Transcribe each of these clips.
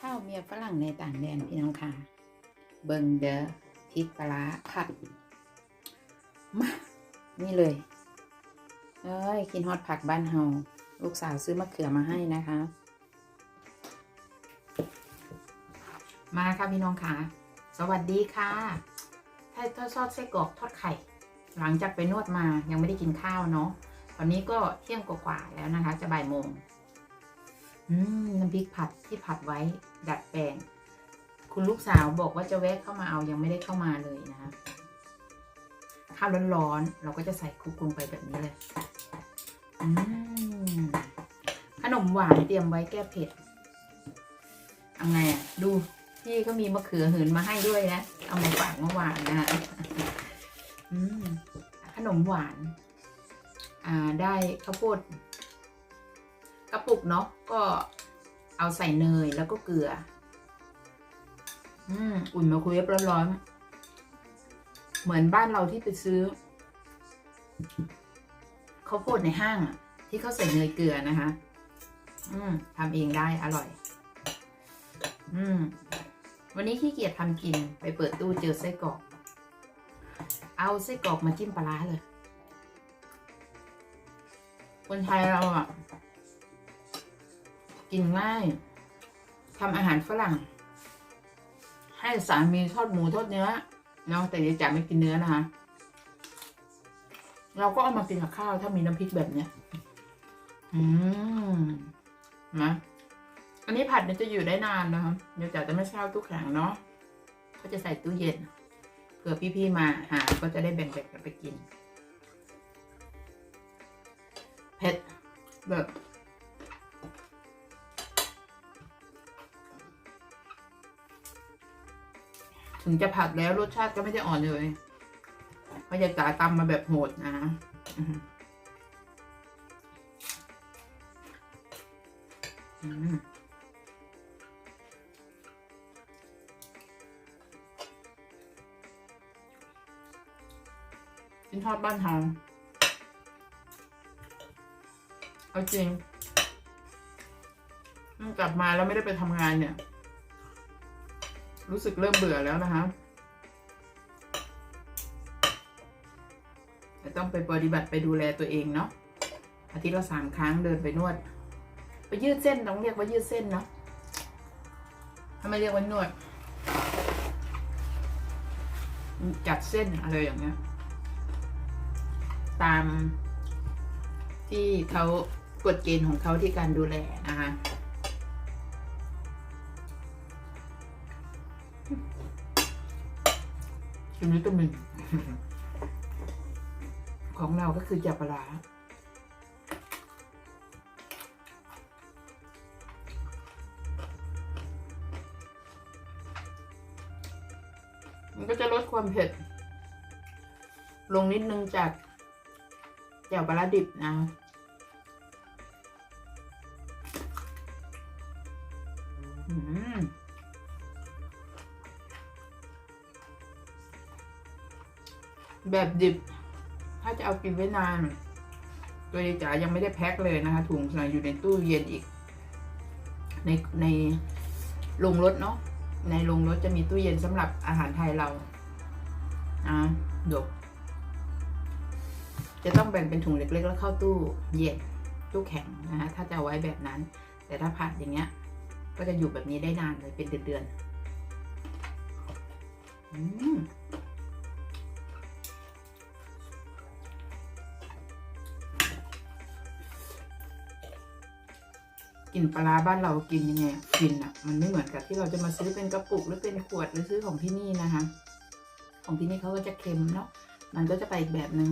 ข้าวเมียฝรั่งในต่างแดนพี่น้องค่ะ เบิงเดอพริกปลาร้าผัดมานี่เลย เอ้ยกินฮอตผักบ้านเฮาลูกสาวซื้อมะเขือมาให้นะคะ มาค่ะพี่น้องค่ะ สวัสดีค่ะถ้าทอดซอสไส้กรอกทอดไข่ หลังจากไปนวดมายังไม่ได้กินข้าวเนาะตอนนี้ก็เที่ยงกว่าๆแล้วนะคะ จะบ่ายโมง น้ำพริกผัดที่ผัดไว้ดัดแปลง คุณลูกสาวบอกว่าจะแวะเข้ามาเอายังไม่ได้เข้ามาเลยนะคะข้าวร้อนๆเราก็จะใส่คลุกลงไปแบบนี้เลยขนมหวานเตรียมไว้แก้เผ็ดเอาไงอะ ดูพี่ก็มีมะเขือหืนมาให้ด้วยนะ เอามาฝากเมื่อวานนะคะขนมหวาน อ่า ได้ข้าวโพด กระปุกเนาะก็เอาใส่เนยแล้วก็เกลือ อืมอุ่นมาคุยร้อนๆเหมือนบ้านเราที่ไปซื้อข้าวโพดในห้างอะที่เขาใส่เนยเกลือนะคะ อืมทำเองได้อร่อย อืม วันนี้ขี้เกียจทำกินไปเปิดตู้เจอไส้กรอก เอาไส้กรอกมาจิ้มปลาร้าเลยคนไทยเราอะ กินง่ายทำอาหารฝรั่ง ให้สามีทอดหมูทอดเนื้อเนาะแต่ยายจ๋าไม่กินเนื้อนะคะ เราก็เอามากินกับข้าวถ้ามีน้ำพริกแบบเนี้ย อืมนะอันนี้ผัดเนี่ยจะอยู่ได้นานนะคะเดี๋ยวจ๋าจะไม่เช่าตู้แข็งเนาะก็จะใส่ตู้เย็นเผื่อพี่ๆมาหาก็จะได้แบ่งๆกันไปกินเผ็ดแบบ ถึงจะผัดแล้วรสชาติก็ไม่ได้อ่อนเลยเพราะยายจ๋าตำมาแบบโหดนะอืมอืมกินทอดบ้านเฮาเอาจริง กลับมาแล้วไม่ได้ไปทำงานเนี่ย รู้สึกเริ่มเบื่อแล้วนะคะแต่ต้องไปปฏิบัติไปดูแลตัวเองเนาะอาทิตย์ละสามครั้งเดินไปนวด ไปยืดเส้นต้องเรียกว่ายืดเส้นเนาะถ้าไม่เรียกว่านวด จัดเส้นอะไรอย่างเงี้ย ตามที่เขากฎเกณฑ์ของเขาที่การดูแลนะคะ กินวิตามิน ของเราก็คือจับปลามันก็จะลดความเผ็ด ลงนิดนึงจากแจ่วปลาร้าดิบนะอืม แบบดิบ ถ้าจะเอากินไว้นานตัวยายจ๋ายังไม่ได้แพ็คเลยนะคะ ถุงใส่อยู่ในตู้เย็นอีก ในในโรงรถเนาะในโรงรถจะมีตู้เย็นสำหรับอาหารไทยเราอะดก จะต้องแบ่งเป็นถุงเล็กๆ แล้วเข้าตู้เย็นตู้แข็งนะคะถ้าจะไว้แบบนั้น แต่ถ้าผัดอย่างเงี้ย ก็จะอยู่แบบนี้ได้นานเลยเป็นเดือนๆอืม กลิ่นปลาบ้านเรากินยังไงฟินอะ มันไม่เหมือนกับที่เราจะมาซื้อเป็นกระปุกหรือเป็นขวดหรือซื้อของที่นี่นะคะ ของที่นี่เขาก็จะเค็มเนาะมันก็จะไปอีกแบบหนึง่ง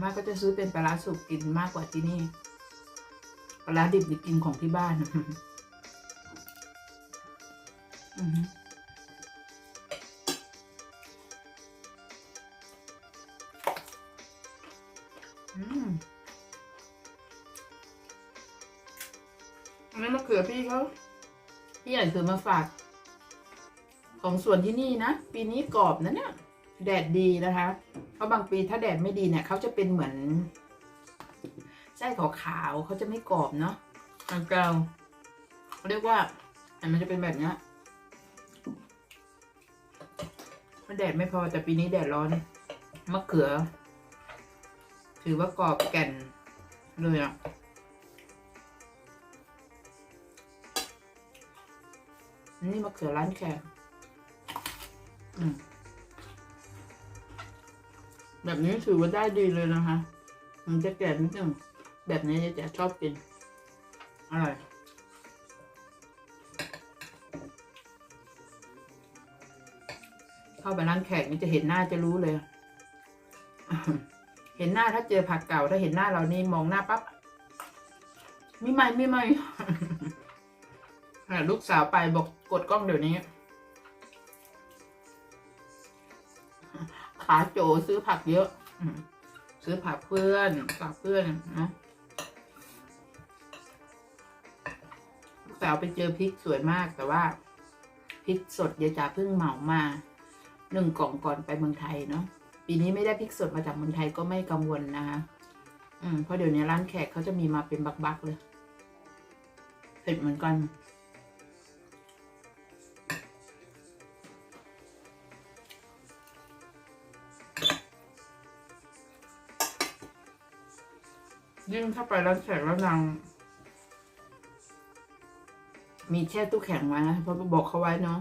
มากก็จะซื้อเป็นปลาสุกกินมากกว่าที่นี่ปลาดิบนี่กินของที่บ้านอือหืออืม นั่นมะเขือพี่เขาพี่ใหญ่ซื้อมาฝาก ของสวนที่นี่นะ ปีนี้กรอบนะเนี่ยแดดดีนะคะเพราะบางปีถ้าแดดไม่ดีเนี่ยเขาจะเป็นเหมือนไส้ขาวๆเขาจะไม่กรอบเนาะบางเกลาเขาเรียกว่าอันมันจะเป็นแบบเนี้ยมันแดดไม่พอแต่ปีนี้แดดร้อนมะเขือ ถือว่ากรอบแก่นเลยอะ นี่มะเขือร้านแขกอืมแบบนี้ถือว่าได้ดีเลยนะคะ มันจะแก่นิดนึงแบบนี้จะชอบกิน อร่อยเข้าไปร้านแขกนี่จะเห็นหน้าจะรู้เลย เห็นหน้าถ้าเจอผักเก่าถ้าเห็นหน้าเรานี่มองหน้าปั๊บไม่ไม่ไม่ไม่อะ ลูกสาวไปบอกกดกล้องเดี๋ยวนี้ขาโจซื้อผักเยอะ ซื้อผักเพื่อนฝากเพื่อนนะลูกสาวไปเจอพริกสวยมากแต่ว่าพริกสดเดี๋ยวจะเพิ่งเหมามาหนึ่งกล่องก่อนไปเมืองไทยเนาะปีนี้ไม่ได้พริกสดมาจากเมืองไทยก็ไม่กังวลนะคะอืมเพราะเดี๋ยวนี้ร้านแขกเขาจะมีมาเป็นบักๆเลยเผ็ดเหมือนกัน ยิ่งถ้าไปร้านแขกแล้วนางมีแช่ตู้แข็งไว้นะเพราะบอกเขาไว้เนาะ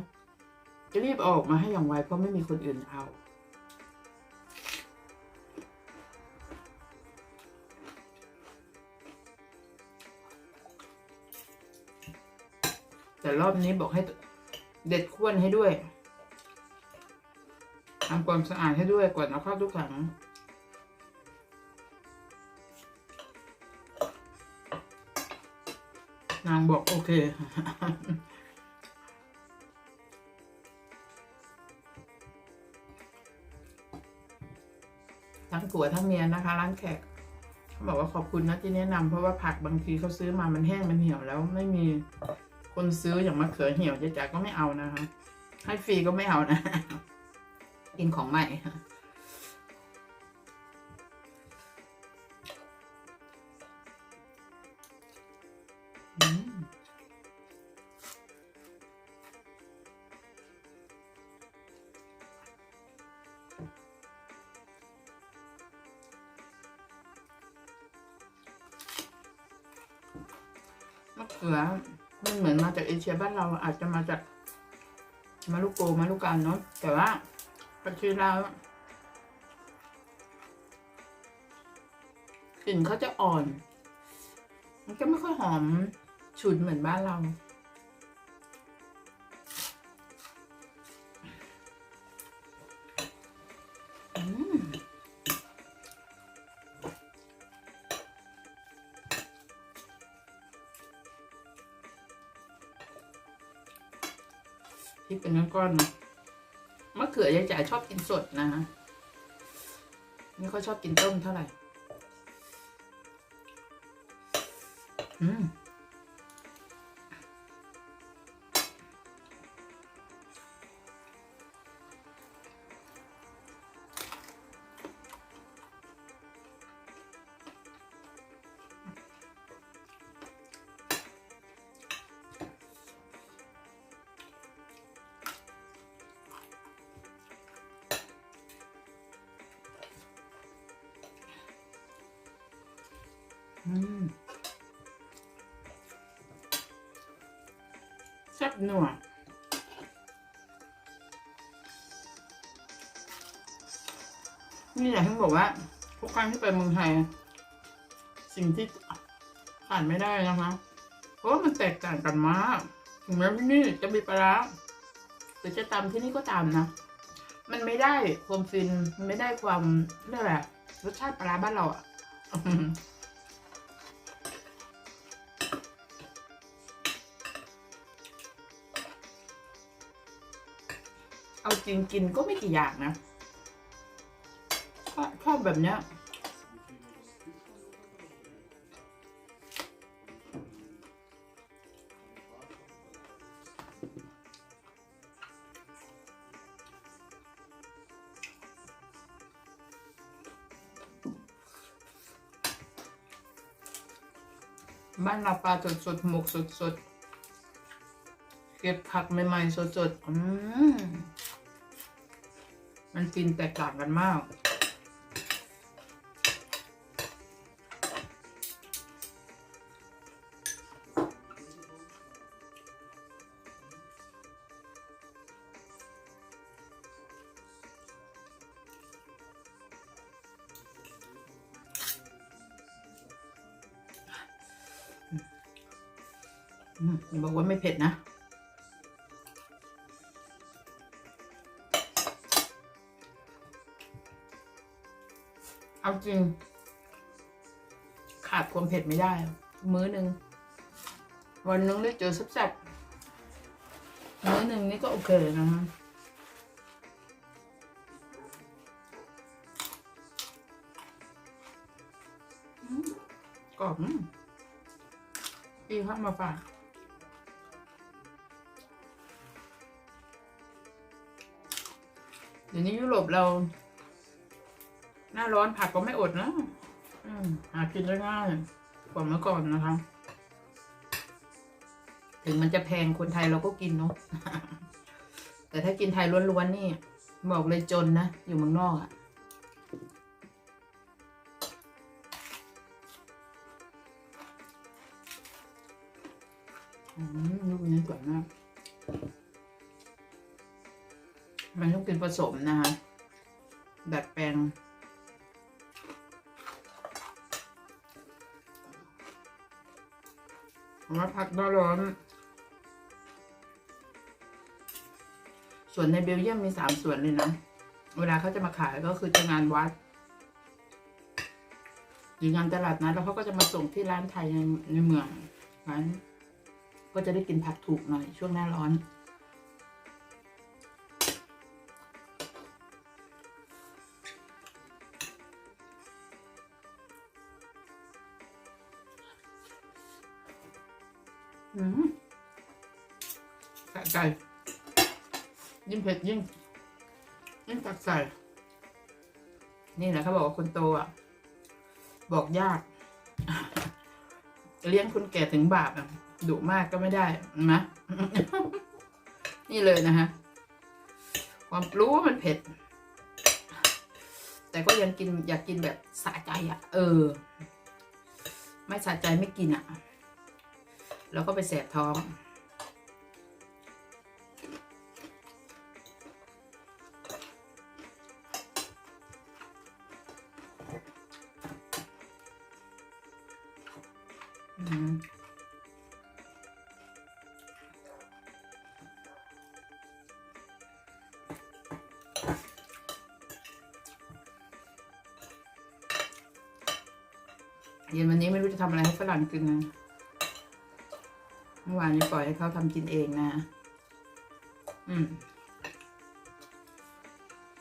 จะรีบออกมาให้อย่างไวเพราะไม่มีคนอื่นเอาแต่รอบนี้บอกให้เด็ดข้วนให้ด้วยทำความสะอาดให้ด้วยก่อนเอาเข้าตู้แข็ง นางบอกโอเค ทั้งผัวทั้งเมียนะคะ ร้านแขกเขาบอกว่าขอบคุณนะที่แนะนำเพราะว่าผักบางทีเขาซื้อมามันแห้งมันเหี่ยวแล้วไม่มีคนซื้ออย่างมะเขือเหี่ยวจ๊จ๋าก็ไม่เอานะคะ ให้ฟรีก็ไม่เอานะ กินของใหม่ มะเขือมันเหมือนมาจากเอเชียบ้านเราอาจจะมาจากมาลูกโกมาลูกการเนาะแต่ว่าปัจจุบันแล้วกลิ่นเขาจะอ่อน มันก็ไม่ค่อยหอมฉุนเหมือนบ้านเรา พริกเป็นก้อนๆนะมะเขือยายจ๋าชอบกินสดนะฮะไม่ค่อยชอบกินต้มเท่าไหร่ อืม แซ่บหนัวนี่อยากให้บอกว่าทุกครั้งที่ไปเมืองไทย สิ่งที่ขาดไม่ได้นะคะเพราะว่ามันแตกต่างกันมากถึงแม้ที่นี่จะมีปลาร้าหรือจะตำที่นี่ก็ตามนะ มันไม่ได้ความฟิน มันไม่ได้ความเรียกอะไรอะรสชาติปลาร้าบ้านเราอะ ริงกินก็ไม่กี่อย่างนะ ชอบแบบเนี้ยบ้านเราปลาสดสดหมกสดสดเก็บผักใหม่ๆสดๆอืม มันกินแตกต่างกันมาก เอาจริง ขาดความเผ็ดไม่ได้ มื้อหนึ่ง วันนึงได้เจอแซ่บๆมื้อหนึ่งนี่ก็โอเคนะฮะกรอบอีข้างมาฝากเดี๋ยวนี้ยุโรปเรา หน้าร้อนผักก็ไม่อดนะอืมหากินได้ง่ายกว่าเมื่อก่อนนะคะ ถึงมันจะแพงคนไทยเราก็กินเนาะแต่ถ้ากินไทยล้วนๆนี่ บอกเลยจนนะ อยู่เมืองนอกอะ่ะอืมลูกนี้สวยมาก มันต้องกินผสมนะคะ ดัดแปลง ว่าผักหน้าร้อน ส่วนในเบลเยียมมีสามส่วนเลยนะ เวลาเขาจะมาขายก็คือจะงานวัดหรืองานตลาดนะแล้วเขาก็จะมาส่งที่ร้านไทยในในเมืองร้านก็จะได้กินผักถูกหน่อยช่วงหน้าร้อนะใจ ยิ่งเผ็ดยิ่ง ยิ่งตักใส่ นี่แหละเขาบอกว่าคนโตอะ บอกยาก เลี้ยงคนแก่ถึงบาปอะดุมากก็ไม่ได้นะนี่เลยนะฮะ ความรู้ว่ามันเผ็ด แต่ก็ยังกินอยากกินแบบสะใจอะ เออ ไม่สะใจไม่กินอะ แล้วก็ไปแสบท้อง เย็นวันนี้ไม่รู้จะทำอะไรให้ฝรั่งกินนะเมื่อวานนี้ปล่อยให้เขาทำกินเองนะ อืม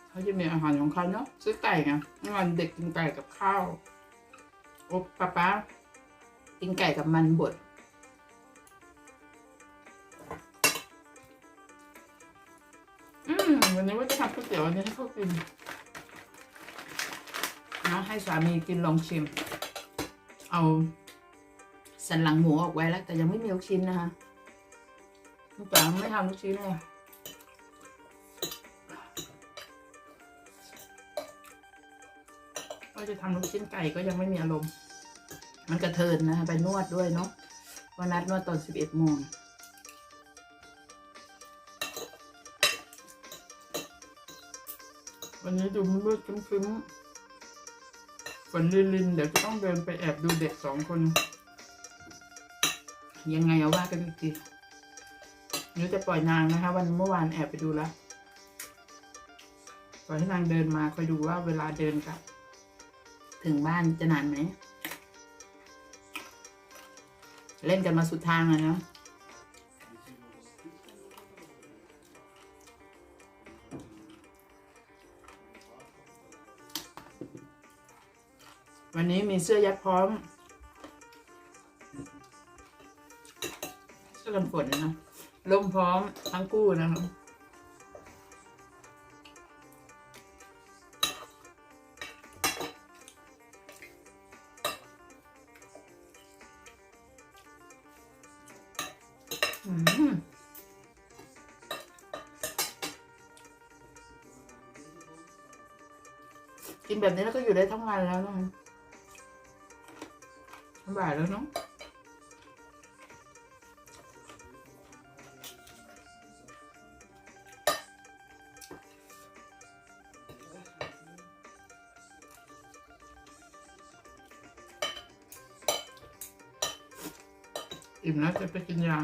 เขาจะมีอาหารของเขาเนาะซื้อไก่ไงเมื่อวานเด็กกินไก่กับข้าว โอ้ป้าป้า กินไก่กับมันบดอืมวันนี้ว่าจะทำก๋วยเตี๋ยวอันนี้ให้เขากินนะให้สามีกินลองชิม เอาสันหลังหมูออกไว้แล้ว แต่ยังไม่มีลูกชิ้นนะคะลูกจ๋าไม่ทำลูกชิ้นเลยว่าจะทำลูกชิ้นไก่ก็ยังไม่มีอารมณ์ มันกระเทินนะคะไปนวดด้วยเนาะวันนัดนวดตอนสิบเอ็ดโมงวันนี้ดูมืดๆครึ้มๆฝนลินลินๆเดี๋ยวจะต้องเดินไปแอบดูเด็กสองคน ยังไงเอาว่ากันอีกทีหนูจะปล่อยนางนะคะ วันเมื่อวานแอบไปดูแล้วปล่อยให้นางเดินมาคอยดูว่าเวลาเดินกลับ ถึงบ้านจะนานไหม เล่นกันมาสุดทางแล้วนะวันนี้มีเสื้อยัดพร้อม เสื้อกันฝนนะล่มพร้อมทั้งคู่นะครับ แบบนี้แล้วก็อยู่ได้ทั้งวันแล้วนะบ่ายแล้วเนาะอิ่มแล้วจะไปกินยา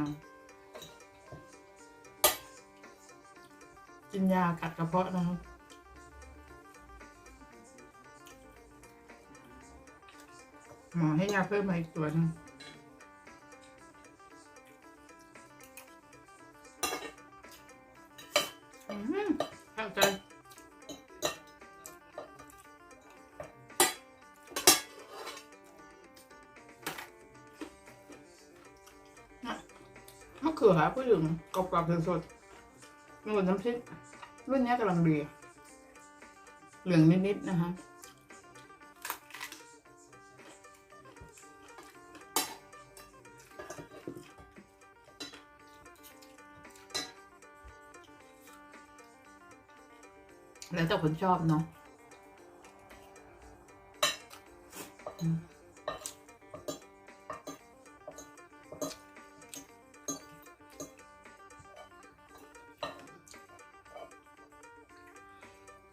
กินยากัดกระเพาะนะครับ หมอให้ยาเพิ่มมาอีกตัวหนึงอืมเข้าใจน่ะมะเขือผู้หญิงกรอบๆสดๆนุ่นน้ำพริกรุ่นนี้กำลังดี เหลืองนิดๆนะคะ แต่คนชอบเนาะ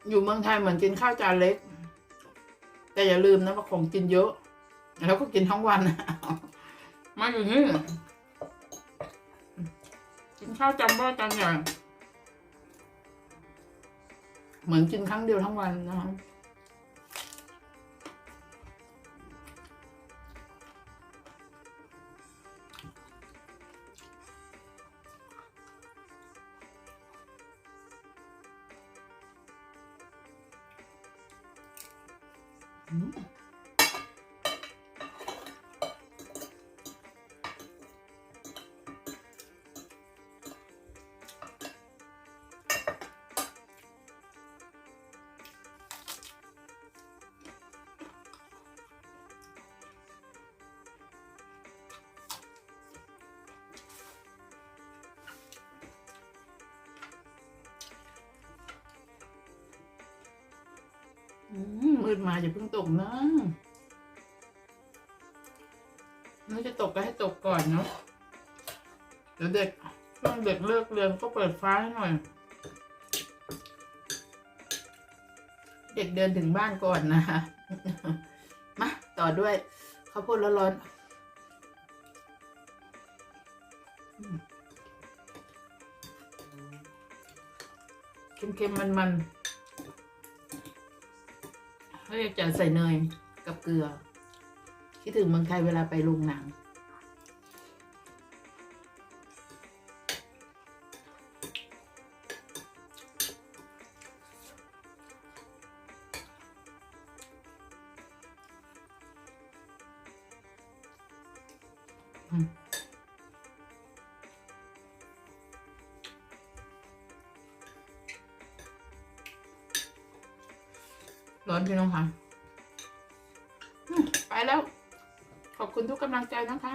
อยู่เมืองไทยเหมือนกินข้าวจานเล็ก แต่อย่าลืมนะว่าของกินเยอะ แล้วก็กินทั้งวันมาอยู่นี่กินข้าวจานบ้าจานใหญ่ เหมือนกินครั้งเดียวทั้งวันนะครับอืม มืดมาอย่าเพิ่งตกนะน่าจะตกก็ให้ตกก่อนเนาะเดี๋ยวเด็กช่วงเด็กเลิกเรียนก็เปิดฟ้าให้หน่อย เด็กเดินถึงบ้านก่อนนะคะมาต่อด้วยข้าวโพดร้อนๆอืมเค็มๆมันๆ เขาจะใส่เนยกับเกลือ คิดถึงเมืองไทยเวลาไปโรงหนัง ร้อนพี่น้องค่ะไปแล้ว ขอบคุณทุกกำลังใจนะคะ